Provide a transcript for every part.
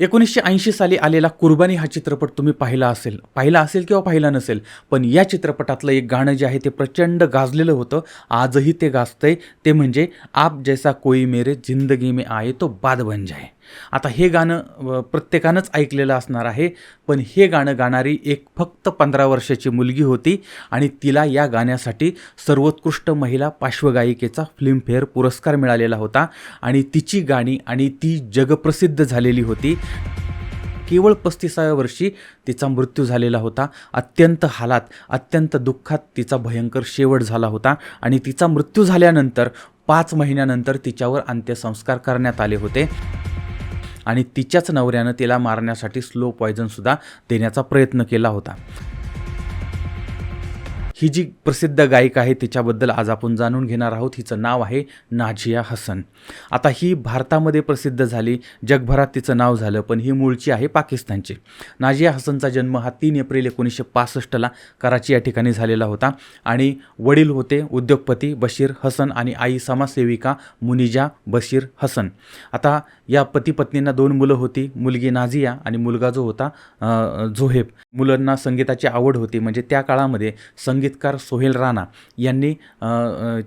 एकोणीसशे ऐंशी साली आलेला कुर्बानी हा चित्रपट तुम्ही पाहिला असेल. पाहिला असेल किंवा पाहिला नसेल पण या चित्रपटातलं एक गाणं जे आहे ते प्रचंड गाजलेलं होतं. आजही ते गाजतंय. ते म्हणजे आप जैसा कोई मेरे जिंदगी में आए तो बाद बन जाए. आता हे गाणं प्रत्येकानंच ऐकलेलं असणार आहे पण हे गाणं गाणारी एक फक्त पंधरा वर्षाची मुलगी होती आणि तिला या गाण्यासाठी सर्वोत्कृष्ट महिला पार्श्वगायिकेचा फिल्मफेअर पुरस्कार मिळालेला होता आणि तिची गाणी आणि ती जगप्रसिद्ध झालेली होती. केवळ पस्तीसाव्या वर्षी तिचा मृत्यू झालेला होता. अत्यंत हालात अत्यंत दुःखात तिचा भयंकर शेवट झाला होता आणि तिचा मृत्यू झाल्यानंतर पाच महिन्यानंतर तिच्यावर अंत्यसंस्कार करण्यात आले होते. आणि तिच्याच नवऱ्यानं तिला मारण्यासाठी स्लो पॉयझनसुद्धा देण्याचा प्रयत्न केला होता. ही जी प्रसिद्ध गायिका आहे तिच्याबद्दल आज आपण जाणून घेणार आहोत. हिचं नाव आहे नाझिया हसन. आता ही भारतामध्ये प्रसिद्ध झाली. जगभरात तिचं नाव झालं पण ही मूळची आहे पाकिस्तानची. नाझिया हसनचा जन्म हा तीन एप्रिल एकोणीसशे पासष्टला कराची या ठिकाणी झालेला होता आणि वडील होते उद्योगपती बशीर हसन आणि आई समाजसेविका मुनिजा बशीर हसन. आता या पती पत्नींना दोन मुलं होती. मुलगी नाझिया आणि मुलगा जो होता झोहेब. मुलांना संगीताची आवड होती. म्हणजे त्या काळामध्ये संगीतकार सोहेल राणा यांनी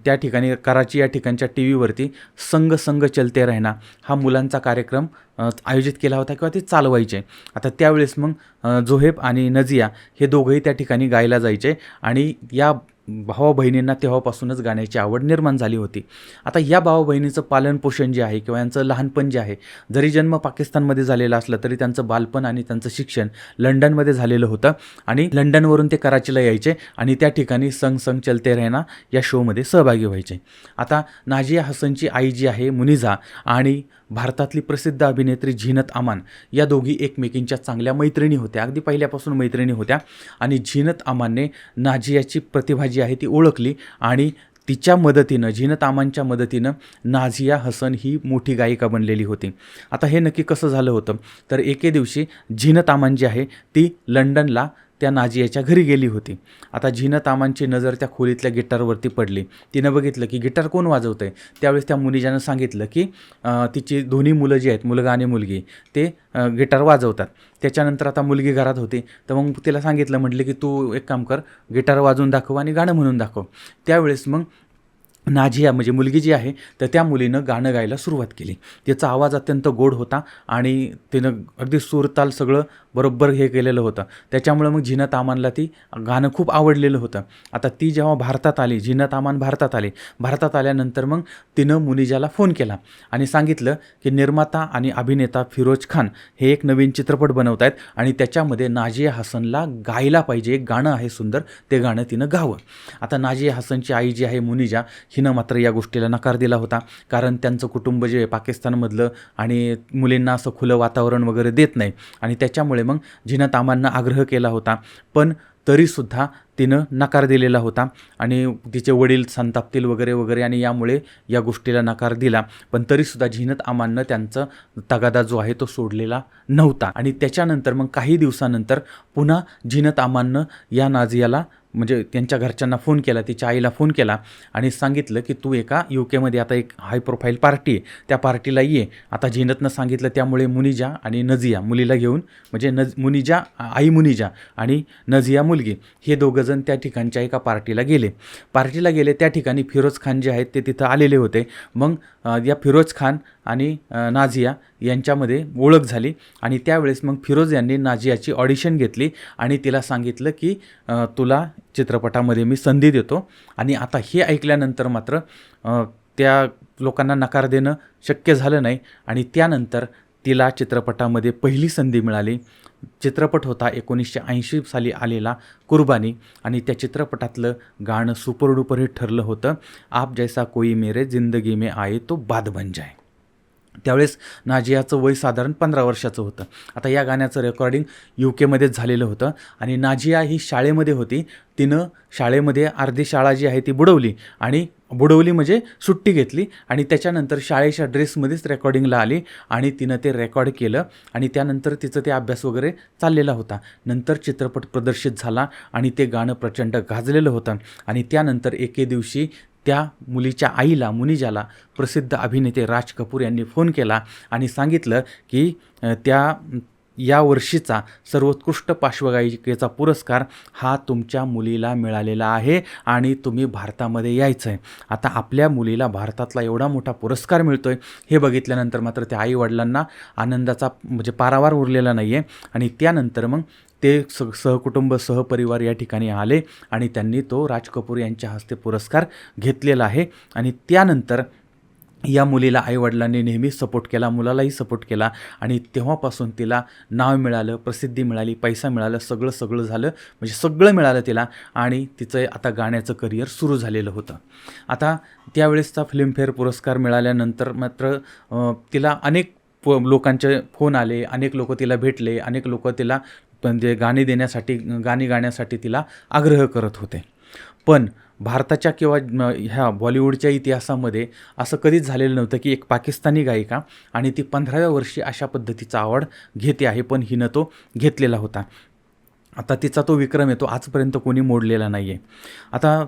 त्या ठिकाणी कराची या ठिकाणच्या टी व्हीवरती संग संग चलते रहना हा मुलांचा कार्यक्रम आयोजित केला होता किंवा ते चालवायचे. आता त्यावेळेस मग झोहेब आणि नजिया हे दोघंही त्या ठिकाणी गायला जायचे आणि या भावा बहिणींना तेव्हापासूनच गाण्याची आवड निर्माण झाली होती. आता या भावा बहिणीचं पालनपोषण जे आहे किंवा यांचं लहानपण जे आहे जरी जन्म पाकिस्तानमध्ये झालेला असला तरी त्यांचं बालपण आणि त्यांचं शिक्षण लंडनमध्ये झालेलं होतं. आणि लंडनवरून ते कराचीला यायचे आणि त्या ठिकाणी संग संग चलते रहना या शोमध्ये सहभागी व्हायचे. आता नाजिया हसनची आई जी आहे मुनिझा आणि भारतातली प्रसिद्ध अभिनेत्री झीनत अमान या दोघी एकमेकींच्या चांगल्या मैत्रिणी होत्या. अगदी पहिल्यापासून मैत्रिणी होत्या. आणि झीनत अमानने नाझियाची प्रतिभा जी आहे ती ओळखली आणि तिच्या मदतीनं झीनत अमानच्या मदतीनं नाझिया हसन ही मोठी गायिका बनलेली होती. आता हे नक्की कसं झालं होतं? तर एके दिवशी झीनत अमान जी आहे ती लंडनला त्या नाजियाच्या घरी गेली होती. आता झीनतामांची नजर त्या खोलीतल्या गिटारवरती पडली. तिनं बघितलं की गिटार कोण वाजवतं आहे त्यावेळेस त्या मुनिजानं सांगितलं की तिची दोन्ही मुलं जी आहेत मुलगा आणि मुलगी ते गिटार वाजवतात. त्याच्यानंतर आता मुलगी घरात होती. तर मग तिला सांगितलं म्हटलं की तू एक काम कर गिटार वाजवून दाखव आणि गाणं म्हणून दाखव. त्यावेळेस मग नाझिया म्हणजे मुलगी जी आहे तर त्या मुलीनं गाणं गायला सुरुवात केली. तिचा आवाज अत्यंत गोड होता आणि तिनं अगदी सूरताल सगळं बरोबर हे केलेलं होतं. त्याच्यामुळं मग झिनत आमानला ती गाणं खूप आवडलेलं होतं. आता ती जेव्हा भारतात आली झिनत आमान भारतात आली भारतात आल्यानंतर मग तिनं मुनिजाला फोन केला आणि सांगितलं की निर्माता आणि अभिनेता फिरोज खान हे एक नवीन चित्रपट बनवत आहेत आणि त्याच्यामध्ये नाझिया हसनला गायला पाहिजे एक गाणं आहे सुंदर ते गाणं तिनं गावं. आता नाझिया हसनची आई जी आहे मुनिजा हिनं मात्र या गोष्टीला नकार दिला होता. कारण त्यांचं कुटुंब जे आहे पाकिस्तानमधलं आणि मुलींना असं खुलं वातावरण वगैरे देत नाही. आणि त्याच्यामुळे मग जिनं तामांना आग्रह केला होता. पण तरीसुद्धा तिनं नकार दिलेला होता. आणि तिचे वडील संतापतील वगैरे वगैरे आणि यामुळे या गोष्टीला नकार दिला. पण तरीसुद्धा झिनत अमाननं त्यांचं तगादा जो आहे तो सोडलेला नव्हता. आणि त्याच्यानंतर मग काही दिवसानंतर पुन्हा झिनत अमाननं या नाझियाला म्हणजे त्यांच्या घरच्यांना फोन केला तिच्या आईला फोन केला आणि सांगितलं की तू एका यू केमध्ये आता एक हाय प्रोफाईल पार्टी आहे. त्या पार्टीला ये. आता झिनतनं सांगितलं त्यामुळे मुनिजा आणि नजिया मुलीला घेऊन म्हणजे नज मुनिजा आई मुनिजा आणि नजिया मुलगी हे दोघंजण त्या ठिकाणच्या एका पार्टीला गेले. पार्टीला गेले त्या ठिकाणी फिरोज खान जे आहेत ते तिथं आलेले होते. मग या फिरोज खान आणि नाझिया यांच्यामध्ये ओळख झाली आणि त्यावेळेस मग फिरोज यांनी नाझियाची ऑडिशन घेतली आणि तिला सांगितलं की तुला चित्रपटामध्ये मी संधी देतो आणि आता हे ऐकल्यानंतर मात्र त्या लोकांना नकार देणं शक्य झालं नाही आणि त्यानंतर तिला चित्रपटामध्ये पहिली संधी मिळाली. चित्रपट होता एकोणीसशे ऐंशी साली आलेला कुर्बानी आणि त्या चित्रपटातलं गाणं सुपरडुपर हे ठरलं होतं. आप जैसा कोई मेरे जिंदगी में आए तो बाद बन जाए. त्यावेळेस नाजियाचं वय साधारण पंधरा वर्षाचं होतं. आता या गाण्याचं रेकॉर्डिंग यू केमध्येच झालेलं होतं आणि नाजिया ही शाळेमध्ये होती. तिनं शाळेमध्ये अर्धी शाळा जी आहे ती बुडवली आणि बुडवली म्हणजे सुट्टी घेतली आणि त्याच्यानंतर शाळेच्या ड्रेसमध्येच रेकॉर्डिंगला आली आणि तिनं ते रेकॉर्ड केलं आणि त्यानंतर तिचं ते अभ्यास वगैरे चाललेला होता. नंतर चित्रपट प्रदर्शित झाला आणि ते गाणं प्रचंड गाजलेलं होतं आणि त्यानंतर एके दिवशी त्या मुलीच्या आईला मुनिजाला प्रसिद्ध अभिनेते राज कपूर यांनी फोन केला आणि सांगितलं की त्या या वर्षीचा सर्वोत्कृष्ट पार्श्वगायिकेचा पुरस्कार हा तुमच्या मुलीला मिळालेला आहे आणि तुम्ही भारतामध्ये यायचं आहे आता आपल्या मुलीला भारतातला एवढा मोठा पुरस्कार मिळतो आहे हे बघितल्यानंतर मात्र त्या आईवडिलांना आनंदाचा म्हणजे पारावार उरलेला नाही आहे आणि त्यानंतर मग ते स सहकुटुंब सहपरिवार या ठिकाणी आले आणि त्यांनी तो राज कपूर यांच्या हस्ते पुरस्कार घेतलेला आहे. आणि त्यानंतर या मुलीला आईवडिलांनी नेहमी सपोर्ट केला मुलालाही सपोर्ट केला आणि तेव्हापासून तिला नाव मिळालं प्रसिद्धी मिळाली पैसा मिळालं सगळं सगळं झालं म्हणजे सगळं मिळालं तिला आणि तिचं आता गाण्याचं करिअर सुरू झालेलं होतं. आता त्यावेळेसचा फिल्मफेअर पुरस्कार मिळाल्यानंतर मात्र तिला अनेक प लोकांचे फोन आले अनेक लोक तिला भेटले अनेक लोक तिला म्हणजे गाणी देण्यासाठी गाणी गाण्यासाठी तिला आग्रह करत होते. पण भारताच्या किंवा ह्या बॉलिवूडच्या इतिहासामध्ये असं कधीच झालेलं नव्हतं की एक पाकिस्तानी गायिका आणि ती पंधराव्या वर्षी अशा पद्धतीचा आवड घेते आहे पण हिनं तो घेतलेला होता. आता तिचा तो विक्रम आहे तो आजपर्यंत कोणी मोडलेला नाही आहे आता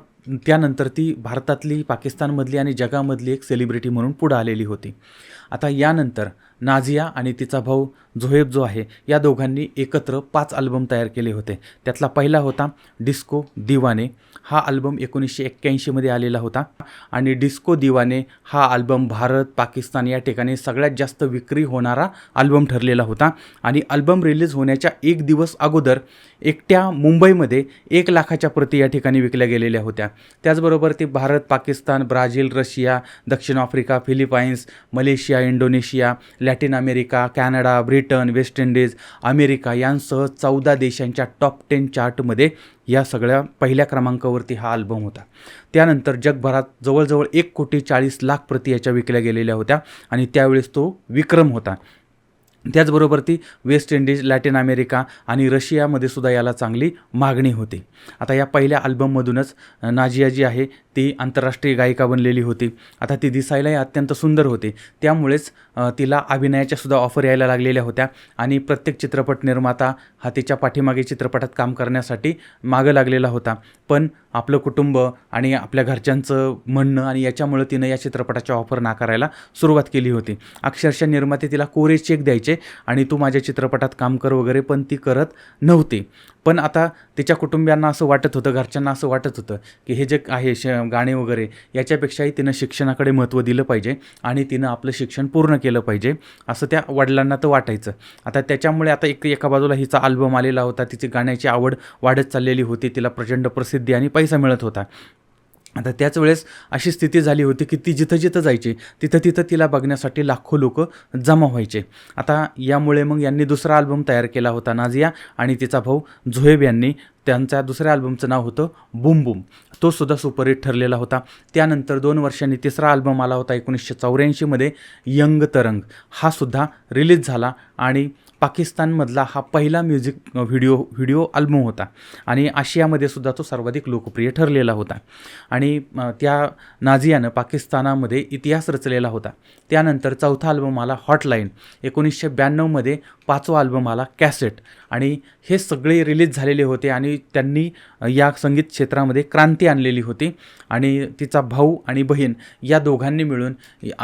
त्यानंतर ती भारतातली पाकिस्तानमधली आणि जगामधली एक सेलिब्रिटी म्हणून पुढं आलेली होती. आता यानंतर नाझिया आणि तिचा भाऊ झोहेब जो आहे या दोघांनी एकत्र पाच अल्बम तयार केले होते. त्यातला पहिला होता डिस्को दिवाने. हा अल्बम एकोणीसशे एक्क्याऐंशीमध्ये आलेला होता. आणि डिस्को दिवाने हा अल्बम भारत पाकिस्तान या ठिकाणी सगळ्यात जास्त विक्री होणारा अल्बम ठरलेला होता. आणि अल्बम रिलीज होण्याच्या एक दिवस अगोदर एकट्या मुंबईमध्ये एक लाखाच्या प्रती या ठिकाणी विकल्या गेलेल्या होत्या. त्याचबरोबर ते भारत पाकिस्तान ब्राझील रशिया दक्षिण Africa Philippines Malaysia Indonesia Latin America Canada Britain Britain West Indies America यांसह चौदा देशांच्या टॉप टेन चार्टमध्ये या सगळ्या पहिल्या क्रमांकावरती हा अल्बम होता. त्यानंतर जगभरात जवळजवळ एक कोटी चाळीस लाख प्रति याच्या विकल्या गेलेल्या होत्या आणि त्यावेळेस तो विक्रम होता. त्याचबरोबर ती वेस्ट इंडिज लॅटिन अमेरिका आणि रशियामध्ये सुद्धा याला चांगली मागणी होती. आता या पहिल्या अल्बममधूनच नाजिया जी आहे ती आंतरराष्ट्रीय गायिका बनलेली होती. आता ती दिसायलाही अत्यंत सुंदर होती. त्यामुळेच तिला अभिनयाच्या सुद्धा ऑफर यायला लागलेल्या होत्या आणि प्रत्येक चित्रपट निर्माता हा तिच्या पाठीमागे चित्रपटात काम करण्यासाठी मागं लागलेला होता. पण आपलं कुटुंब आणि आपल्या घरच्यांचं म्हणणं आणि याच्यामुळं तिनं या चित्रपटाच्या ऑफर नाकारायला सुरुवात केली होती. अक्षरशः निर्माते तिला कोरे चेक द्यायचे आणि तू माझ्या चित्रपटात काम कर वगैरे पण ती करत नव्हती. पण आता तिच्या कुटुंबियांना असं वाटत होतं घरच्यांना असं वाटत होतं की हे जे आहे श गाणे वगैरे याच्यापेक्षाही तिनं शिक्षणाकडे महत्त्व दिलं पाहिजे आणि तिनं आपलं शिक्षण पूर्ण केलं पाहिजे असं त्या वडिलांना तर वाटायचं. आता त्याच्यामुळे आता एक एका बाजूला हिचा अल्बम आलेला होता तिची गाण्याची आवड वाढत चाललेली होती तिला प्रचंड प्रसिद्धी आणि पैसा मिळत होता. आता त्याच वेळेस अशी स्थिती झाली होती की ती जिथं जिथं जायची तिथं तिथं तिला बघण्यासाठी लाखो लोक जमा व्हायचे. आता यामुळे मग यांनी दुसरा अल्बम तयार केला होता नाझिया आणि तिचा भाऊ झोहेब यांनी. त्यांचा दुसऱ्या अल्बमचं नाव होतं बुम बुम. तो सुद्धा सुपरहिट ठरलेला होता. त्यानंतर दोन वर्षांनी तिसरा अल्बम आला होता एकोणीसशे चौऱ्याऐंशीमध्ये यंग तरंग. हा सुद्धा रिलीज झाला आणि पाकिस्तानमधला हा पहिला म्युझिक व्हिडिओ व्हिडिओ अल्बम होता. आणि आशियामध्ये सुद्धा तो सर्वाधिक लोकप्रिय ठरलेला होता. आणि त्या नाझियानं पाकिस्तानामध्ये इतिहास रचलेला होता. त्यानंतर चौथा अल्बम आला हॉटलाईन एकोणीसशे ब्याण्णवमध्ये पाचवा अल्बम आला कॅसेट आणि हे सगळे रिलीज झालेले होते आणि त्यांनी या संगीत क्षेत्रामध्ये क्रांती आणलेली होती. आणि तिचा भाऊ आणि बहीण या दोघांनी मिळून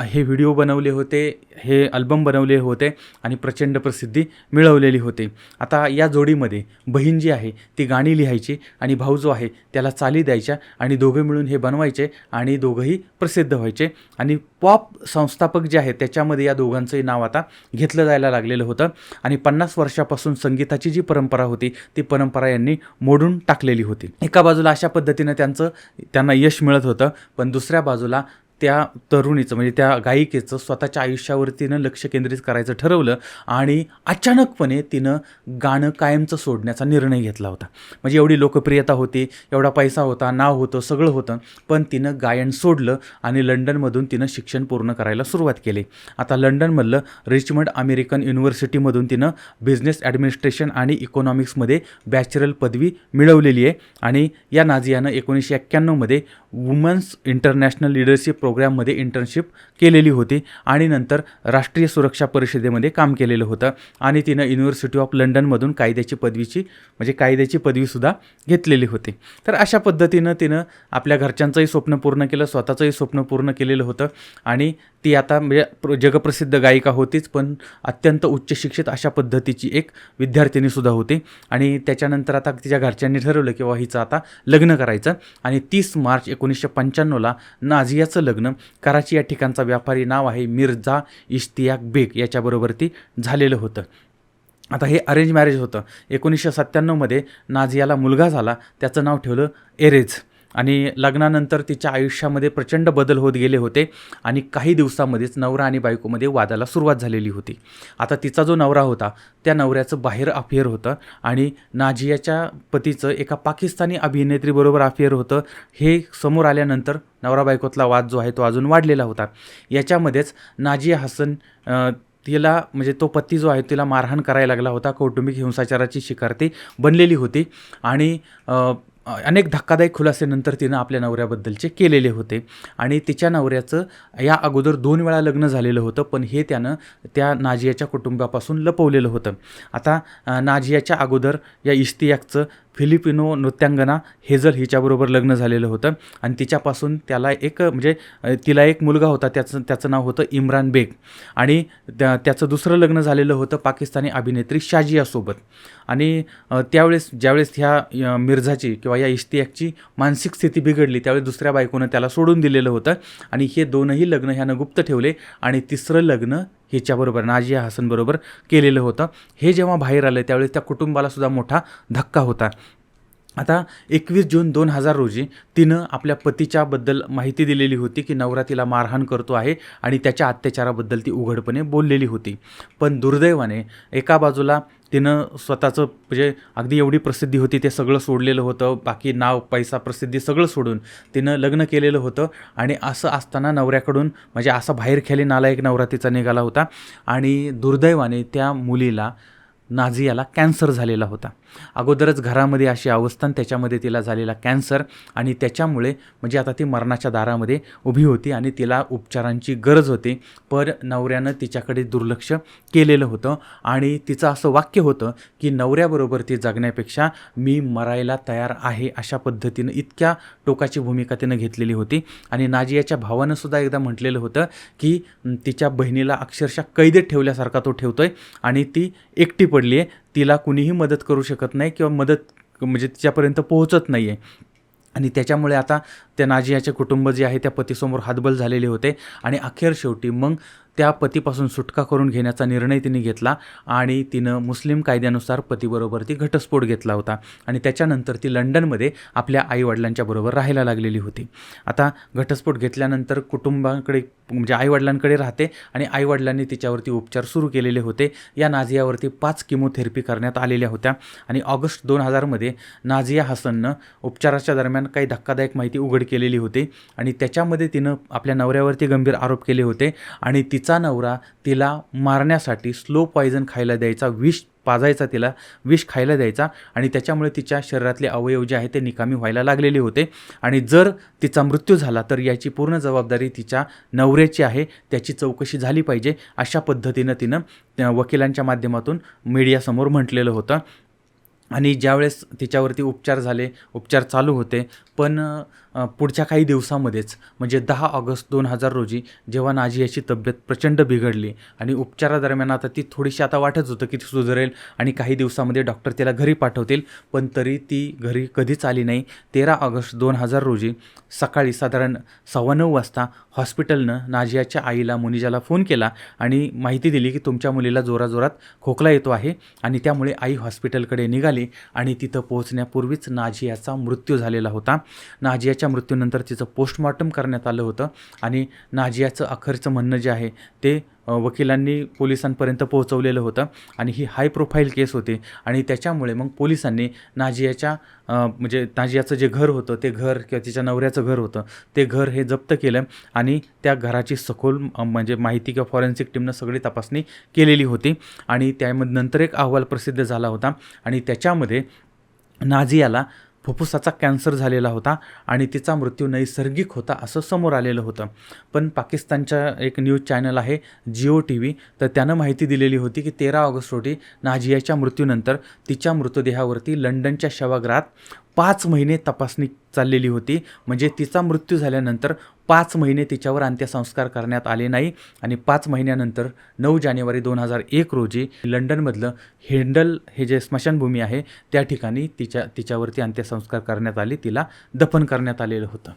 हे व्हिडिओ बनवले होते हे अल्बम बनवले होते. आणि प्रचंड प्रसिद्धी मिळवलेली होती. आता या जोडीमध्ये बहीण जी आहे ती गाणी लिहायची आणि भाऊ जो आहे त्याला चाली द्यायच्या आणि दोघं मिळून हे बनवायचे आणि दोघंही प्रसिद्ध व्हायचे. आणि पॉप संस्थापक जे आहेत त्याच्यामध्ये या दोघांचंही नाव आता घेतलं जायला लागलेलं होतं. आणि पन्नास वर्षापासून संगीताची जी परंपरा होती ती परंपरा यांनी मोडून टाकलेली होती. एका बाजूला अशा पद्धतीनं त्यांचं त्यांना यश मिळत होतं पण दुसऱ्या बाजूला त्या तरुणीचं म्हणजे त्या गायिकेचं स्वतःच्या आयुष्यावर तिनं लक्ष केंद्रित करायचं ठरवलं आणि अचानकपणे तिनं गाणं कायमचं सोडण्याचा निर्णय घेतला होता. म्हणजे एवढी लोकप्रियता होती एवढा पैसा होता नाव होतं सगळं होतं पण तिनं गायन सोडलं आणि लंडनमधून तिनं शिक्षण पूर्ण करायला सुरुवात केली. आता लंडनमधलं रिचमंड अमेरिकन युनिव्हर्सिटीमधून तिनं बिझनेस ॲडमिनिस्ट्रेशन आणि इकॉनॉमिक्समध्ये बॅचलर पदवी मिळवलेली आहे आणि या नाझियानं एकोणीसशे एक्क्याण्णवमध्ये वुमन्स इंटरनॅशनल लिडरशिप प्रोग्राममध्ये इंटर्नशिप केलेली होती आणि नंतर राष्ट्रीय सुरक्षा परिषदेमध्ये काम केलेलं होतं. आणि तिनं युनिव्हर्सिटी ऑफ लंडनमधून कायद्याची पदवीची म्हणजे कायद्याची पदवीसुद्धा घेतलेली होती. तर अशा पद्धतीनं तिनं आपल्या घरच्यांचंही स्वप्न पूर्ण केलं स्वतःचंही स्वप्न पूर्ण केलेलं होतं. आणि ती आता म्हणजे प्र- जगप्रसिद्ध गायिका होतीच पण अत्यंत उच्च शिक्षित अशा पद्धतीची एक विद्यार्थिनीसुद्धा होती. आणि त्याच्यानंतर आता तिच्या घरच्यांनी ठरवलं की बाबा हिचं आता लग्न करायचं. आणि तीस मार्च एकोणीसशे पंच्याण्णवला नाझियाचं लग्न कराची या ठिकाणचा व्यापारी नाव आहे मिर्झा इश्तियाक बेग याच्याबरोबर ती झालेलं होतं. आता हे अरेंज मॅरेज होतं. एकोणीसशे सत्त्याण्णवमध्ये नाझियाला मुलगा झाला त्याचं नाव ठेवलं एरेज आणि लग्नानंतर तिच्या आयुष्यामध्ये प्रचंड बदल होत गेले होते आणि काही दिवसामध्येच नवरा आणि बायकोमध्ये वादाला सुरुवात झालेली होती. आता तिचा जो नवरा होता त्या नवऱ्याचं बाहेर अफेअर होतं आणि नाझियाच्या पतीचं एका पाकिस्तानी अभिनेत्रीबरोबर अफेअर होतं. हे समोर आल्यानंतर नवरा बायकोतला वाद जो आहे तो अजून वाढलेला होता. याच्यामध्येच नाझिया हसन तिला म्हणजे तो पती जो आहे तिला मारहाण करायला लागला होता. कौटुंबिक हिंसाचाराची शिकार ती बनलेली होती आणि अनेक धक्कादायक खुलासेनंतर तिनं आपल्या नवऱ्याबद्दलचे केलेले होते. आणि तिच्या नवऱ्याचं या अगोदर दोन वेळा लग्न झालेलं होतं पण हे त्यानं त्या नाजियाच्या कुटुंबापासून लपवलेलं होतं. आता नाजियाच्या अगोदर या इश्तियाकचं फिलिपिनो नृत्यांगना हेझल हिच्याबरोबर लग्न झालेलं होतं. आणि तिच्यापासून त्याला एक म्हणजे तिला एक मुलगा होता त्याचं त्याचं नाव होतं इम्रान बेग. आणि त्या त्याचं दुसरं लग्न झालेलं होतं पाकिस्तानी अभिनेत्री शाजियासोबत आणि त्यावेळेस ज्यावेळेस ह्या मिर्झाची किंवा या इश्तियाकची मानसिक स्थिती बिघडली त्यावेळी दुसऱ्या बायकोनं त्याला सोडून दिलेलं होतं. आणि हे दोनही लग्न ह्यानं गुप्त ठेवले आणि तिसरं लग्न हिच्याबरोबर नाजिया हसनबरोबर केलेलं होतं. हे जेव्हा बाहेर आलं त्यावेळेस त्या कुटुंबालासुद्धा मोठा धक्का होता. आता एकवीस जून दोन हजार रोजी तिनं आपल्या पतीच्याबद्दल माहिती दिलेली होती की नवरा तिला मारहाण करतो आहे आणि त्याच्या अत्याचाराबद्दल ती उघडपणे बोललेली होती. पण दुर्दैवाने एका बाजूला तिनं स्वतःचं म्हणजे अगदी एवढी प्रसिद्धी होती ते सगळं सोडलेलं होतं बाकी नाव पैसा प्रसिद्धी सगळं सोडून तिनं लग्न केलेलं होतं आणि असं असताना नवऱ्याकडून म्हणजे असा बाहेर नाला एक नवरा निघाला होता आणि दुर्दैवाने त्या मुलीला नाझियाला कॅन्सर झालेला होता. अगोदरच घरामध्ये अशी अवस्था त्याच्यामध्ये तिला झालेला कॅन्सर आणि त्याच्यामुळे म्हणजे आता ती मरणाच्या दारामध्ये उभी होती आणि तिला उपचारांची गरज होती. पर नवऱ्यानं तिच्याकडे दुर्लक्ष केलेलं होतं आणि तिचं असं वाक्य होतं की नवऱ्याबरोबर ती जगण्यापेक्षा मी मरायला तयार आहे अशा पद्धतीनं इतक्या टोकाची भूमिका तिनं घेतलेली होती. आणि नाजियाच्या भावानंसुद्धा एकदा म्हटलेलं होतं की तिच्या बहिणीला अक्षरशः कैदेत ठेवल्यासारखा तो ठेवतो आहे आणि ती एकटी पडली आहे तिला कुणीही मदत करू शकत नाही किंवा मदत म्हणजे तिच्यापर्यंत पोहोचत नाही आहे. आणि त्याच्यामुळे आता त्या नाजियाचे कुटुंब जे आहे त्या पतीसमोर हातबल झालेले होते. आणि अखेर शेवटी मग त्या पतीपासून सुटका करून घेण्याचा निर्णय तिने घेतला आणि तिनं मुस्लिम कायद्यानुसार पतीबरोबर ती घटस्फोट घेतला होता आणि त्याच्यानंतर ती लंडनमध्ये आपल्या आईवडिलांच्या बरोबर राहायला लागलेली होती. आता घटस्फोट घेतल्यानंतर कुटुंबाकडे म्हणजे आईवडिलांकडे राहते आणि आईवडिलांनी तिच्यावरती उपचार सुरू केलेले होते. या नाझियावरती पाच किमोथेरपी करण्यात आलेल्या होत्या आणि ऑगस्ट दोन हजारमध्ये नाझिया हसननं उपचाराच्या दरम्यान काही धक्कादायक माहिती उघड केलेली होती आणि त्याच्यामध्ये तिनं आपल्या नवऱ्यावरती गंभीर आरोप केले होते आणि तिचं नवरा तिला मारण्यासाठी स्लो पॉयझन खायला द्यायचा विष पाजायचा तिला विष खायला द्यायचा आणि त्याच्यामुळे तिच्या शरीरातले अवयव जे आहे ते निकामी व्हायला लागलेले होते. आणि जर तिचा मृत्यू झाला तर याची पूर्ण जबाबदारी तिच्या नवऱ्याची आहे. त्याची चौकशी झाली पाहिजे. अशा पद्धतीनं तिनं त्या वकिलांच्या माध्यमातून मीडियासमोर म्हटलेलं होतं. आणि ज्यावेळेस तिच्यावरती उपचार झाले उपचार चालू होते पण पुढच्या काही दिवसामध्येच म्हणजे दहा ऑगस्ट दोन हजार रोजी जेव्हा नाझियाची तब्येत प्रचंड बिघडली आणि उपचारादरम्यान आता ती थोडीशी आता वाटत होतं की ती सुधारेल आणि काही दिवसामध्ये डॉक्टर तिला घरी पाठवतील पण तरी ती घरी कधीच आली नाही. तेरा ऑगस्ट दोन हजार रोजी सकाळी साधारण सव्वा नऊ वाजता हॉस्पिटलनं नाझियाच्या आईला मुनिजाला फोन केला आणि माहिती दिली की तुमच्या मुलीला जोराजोरात खोकला येतो आहे आणि त्यामुळे आई हॉस्पिटलकडे निघाली आणि तिथं पोहोचण्यापूर्वीच नाझियाचा मृत्यू झालेला होता. नाझिया नाजियाच्या मृत्यूनंतर तिचं पोस्टमॉर्टम करण्यात आलं होतं. आणि नाझियाचं अखेरचं म्हणणं जे आहे ते वकिलांनी पोलिसांपर्यंत पोहोचवलेलं होतं. आणि ही हाय प्रोफाईल केस होती. आणि त्याच्यामुळे मग पोलिसांनी नाझियाच्या म्हणजे नाजियाचं जे घर होतं ते घर किंवा तिच्या नवऱ्याचं घर होतं ते घर हे जप्त केलं. आणि त्या घराची सखोल म्हणजे माहिती किंवा फॉरेन्सिक टीमनं सगळी तपासणी केलेली होती. आणि त्यामध्ये नंतर एक अहवाल प्रसिद्ध झाला होता. आणि त्याच्यामध्ये नाझियाला फुफ्फुसाचा कॅन्सर झालेला होता आणि तिचा मृत्यू नैसर्गिक होता असं समोर आलेलं होतं. पण पाकिस्तानच्या एक न्यूज चॅनल आहे जिओ टी व्ही तर त्यानं माहिती दिलेली होती की तेरा ऑगस्ट रोजी नाझियाच्या मृत्यूनंतर तिच्या मृतदेहावरती लंडनच्या शवागृहात पाच महिने तपासणी चाललेली होती. म्हणजे तिचा मृत्यू झाल्यानंतर पाच महिने तिच्यावर अंत्यसंस्कार करण्यात आले नाही आणि पाच महिन्यानंतर नऊ जानेवारी दोन हजार एक रोजी लंडनमधलं हेंडल हे जे स्मशानभूमी आहे त्या ठिकाणी तिच्या तिच्यावरती अंत्यसंस्कार करण्यात आले. तिला दफन करण्यात आलेलं होतं.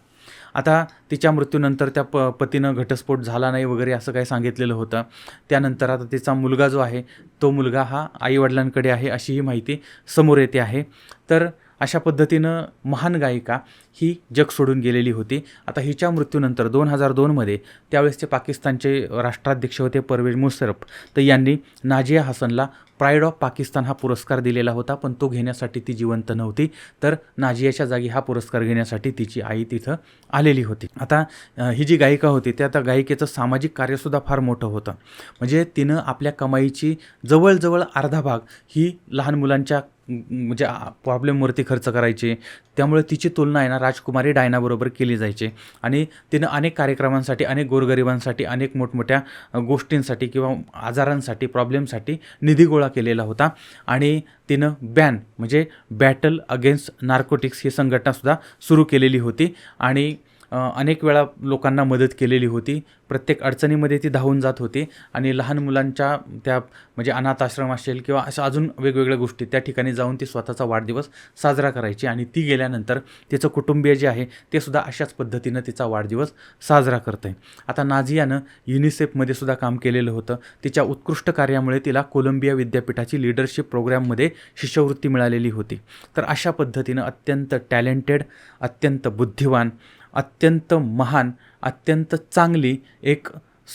आता तिच्या मृत्यूनंतर त्या प पतीनं घटस्फोट झाला नाही वगैरे असं काही सांगितलेलं होतं. त्यानंतर आता तिचा मुलगा जो आहे तो मुलगा हा आईवडिलांकडे आहे अशी ही माहिती समोर येते आहे. तर अशा पद्धतीनं महान गायिका ही जग सोडून गेलेली होती. आता हिच्या मृत्यूनंतर दोन हजार दोनमध्ये त्यावेळेसचे पाकिस्तानचे राष्ट्राध्यक्ष होते परवेज मुशरफ. तर यांनी नाजिया हसनला प्राईड ऑफ पाकिस्तान हा पुरस्कार दिलेला होता पण तो घेण्यासाठी ती जिवंत नव्हती. तर नाजियाच्या जागी हा पुरस्कार घेण्यासाठी तिची आई तिथं आलेली होती. आता ही जी गायिका होती त्या आता गायिकेचं सामाजिक कार्यसुद्धा फार मोठं होतं. म्हणजे तिनं आपल्या कमाईची जवळजवळ अर्धा भाग ही लहान मुलांच्या म्हणजे प्रॉब्लेमवरती खर्च करायचे त्यामुळे तिची तुलना आहे ना राजकुमारी डायनाबरोबर केली जायची. आणि तिनं अनेक कार्यक्रमांसाठी अनेक गोरगरिबांसाठी अनेक मोठमोठ्या गोष्टींसाठी किंवा आजारांसाठी प्रॉब्लेमसाठी निधी गोळा केलेला होता. आणि तिनं बॅन म्हणजे बॅटल अगेन्स्ट नार्कोटिक्स ही संघटनासुद्धा सुरू केलेली होती. आणि अनेक वेळा लोकांना मदत केलेली होती. प्रत्येक अडचणीमध्ये ती धावून जात होती आणि लहान मुलांच्या त्या म्हणजे अनाथ आश्रम असेल किंवा अशा अजून वेगवेगळ्या गोष्टी त्या ठिकाणी जाऊन ती स्वतःचा वाढदिवस साजरा करायची आणि ती गेल्यानंतर तिचं कुटुंबीय जे आहे ते सुद्धा अशाच पद्धतीनं तिचा वाढदिवस साजरा करतं आहे आता नाझियानं युनिसेफमध्ये सुद्धा काम केलेलं होतं. तिच्या उत्कृष्ट कार्यामुळे तिला कोलंबिया विद्यापीठाची लिडरशिप प्रोग्रॅममध्ये शिष्यवृत्ती मिळालेली होती. तर अशा पद्धतीनं अत्यंत टॅलेंटेड अत्यंत बुद्धिवान अत्यंत महान अत्यंत चांगली एक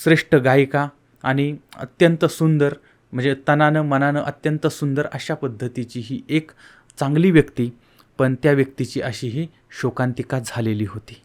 श्रेष्ठ गायिका आणि अत्यंत सुंदर म्हणजे तनानं मनानं अत्यंत सुंदर अशा पद्धतीची ही एक चांगली व्यक्ती पण त्या व्यक्तीची अशी ही शोकांतिका झालेली होती.